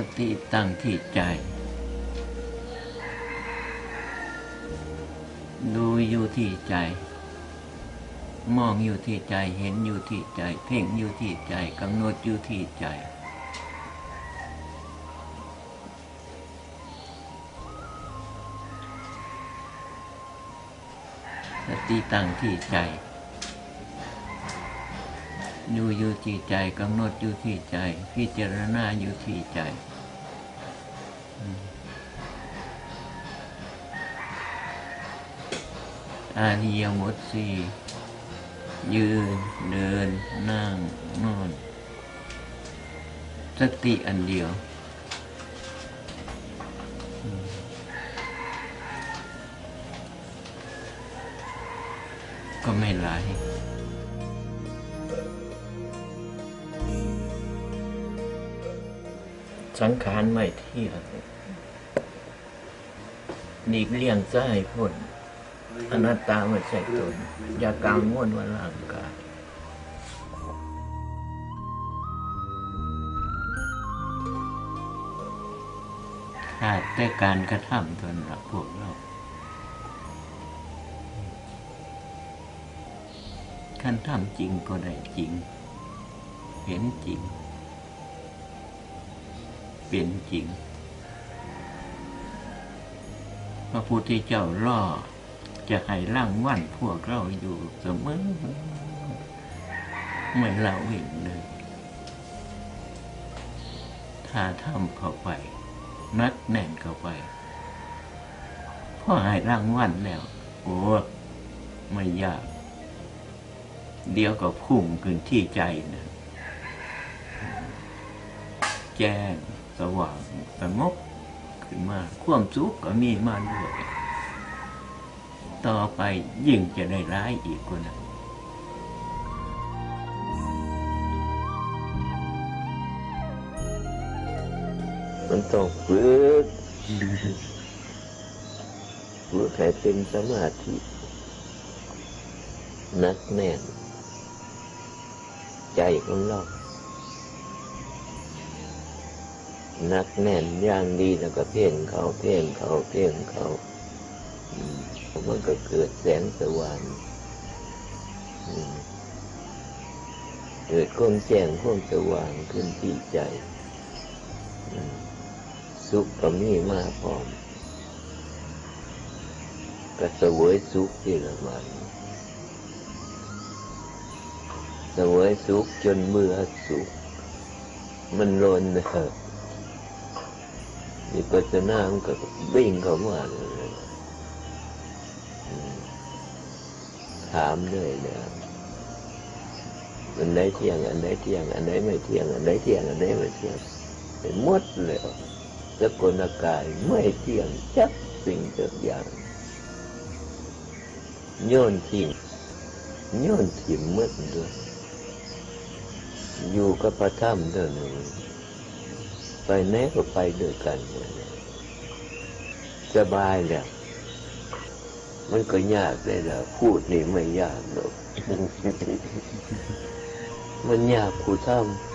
สติตั้งที่ใจ ดูอยู่ที่ใจ มองอยู่ที่ใจเห็นอยู่ที่ใจ เพ่งอยู่ที่ใจกำหนดอยู่ที่ใจ สติตั้งที่ใจ ดูอยู่ที่ใจกำหนดอยู่ที่ใจ พิจารณาอยู่ที่ใจอานิยมดสี่ยืน เดิน นั่ง นอน สติอันเดียว ก็ไม่หลาย สังขารไม่เที่ยงหลีกเลี่ยงซ้ายพ้นอนัตตาไม่ใช่ตน อย่ากังวลว่าร่างกายขาดแต่การกระทำตนละพวกเราขั้นทำจริงก็ได้จริง เห็นจริง เป็นจริง พระพุทธเจ้าล่อจะให้ร่างวันพวกเราอยู่เสมอไม่ละเว้นเลย ถ้าทำเข้าไป นัดแน่นเข้าไปพ่อให้ร่างวันแล้ว โอ้ไม่ยาก เดี๋ยวก็พุ่งขึ้นที่ใจนะ แจ้ง สว่างสงบขึ้นมา ความสุขก็มีมาด้วย ต่อไปยิ่งจะได้ร้ายอีกกว่านั้นมันต้องฝึกฝึกให้เป็นสมาธินักแน่น ใจของเรา นักแน่นย่างดีแล้วก็เพ่งเขาเพ่งเขาเพ่งเขามันก็เกิดแสงสว่างเกิดความแจ้งความสว่างขึ้นที่ใจ สุขก็มีมาพร้อมก็เสวยสุขที่ละมันเสวยสุขจนเบื่อสุขมันรนเนอะ มีปัจจนามันก็วิ่งเข้ามาเลยถามเลยเนี่ยอันไหนเที่ยง อันไหนเที่ยง อันไหนไม่เที่ยง อันไหนเที่ยง อันไหนไม่เที่ยงเป็นมดเลยสกลกายไม่เที่ยงจักสิ่งจักอย่างโยนทิ้งโยนถิ่มมืดด้วยอยู่กับพระธรรมเท่านั้น ไปไหนก็ไปด้วยกันหมดเลยสบายแล้วมันก็ยากเลยล่ะพูดนี่ไม่ยากหรอกมันยากผู้ทำ